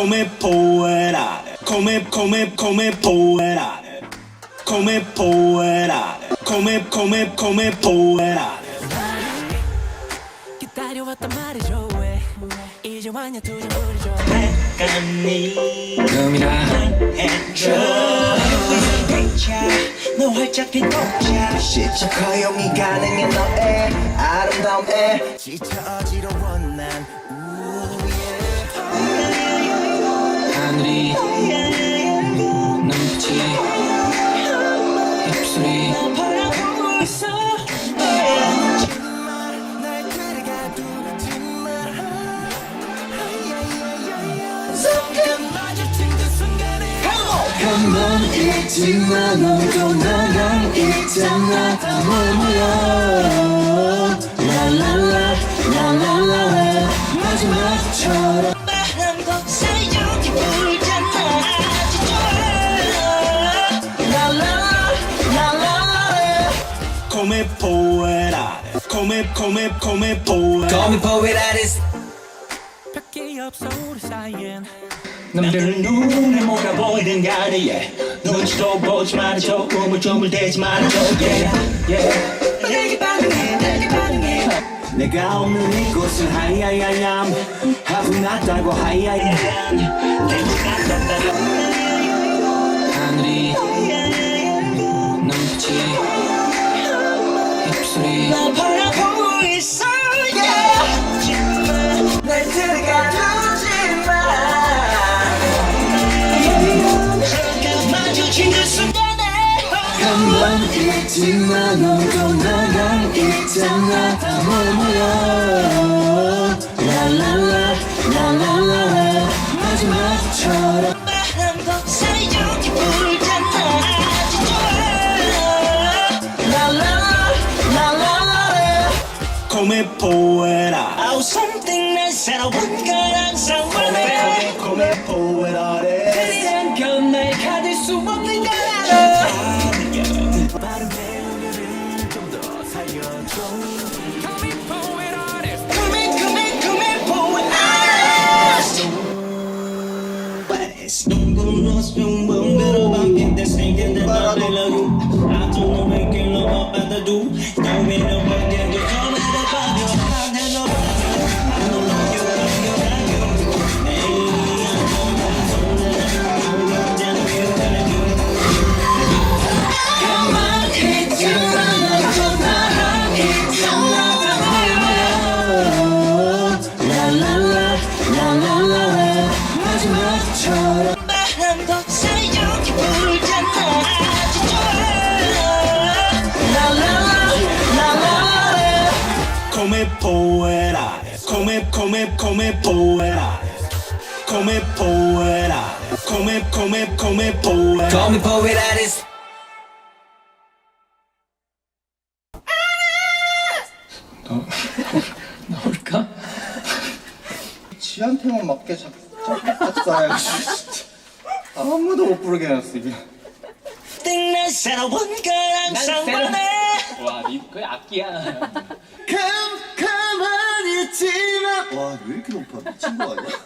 come poetate, come, come, come poetate, come poetate, come, come, come poetate. 기다려왔단 말이죠 왜 이제 완전 두려워져 놈이나 해줘 너 활짝 핀 꽃이야 시작 허용이 가능해 너의 아름다움에 지쳐 어지러워 난 한번 잊지마 너도 나랑 있잖아. 뭘 몰라 라라라 라라라 마지막처럼. 바람도 사이좋게 불잖아 아주 좋아. 라라라 라라라. come poetate, come, come, come poetate. poet 밖에 없어 우리 사이엔. 남들은 눈에 뭐가 보이든 간에 yeah. 눈치도 보지 말아줘. 우물쭈물대지 말아줘. Yeah, yeah. 내게 반응해 내게 반응해. 내가 없는 이곳은 하이하이하얌 하고 났다고 하이하이하얌 하늘이 눈빛이 입술이 날 바라보고 있어. Yeah. 날 들어가 두 잊지마 너도 나랑 있잖아. 뭘 몰라 라라라 라라라. 마지막처럼. 바람도 사이좋게 불잖아 아주 좋아 라라라 라라라 come poetate 아우 something 난 새로운 걸 love you. I don't know making love up at the do. Don't be no come poetate come come come poetate come poetate come come come poetate Call me poet artist 나올까? 지한테만 맞게 작, 작사해야지 진짜 아무도 못 부르게 해놨어 이게 난 새로운 걸 항상 원해 와, 니 거의 악기야. 친거 아니야?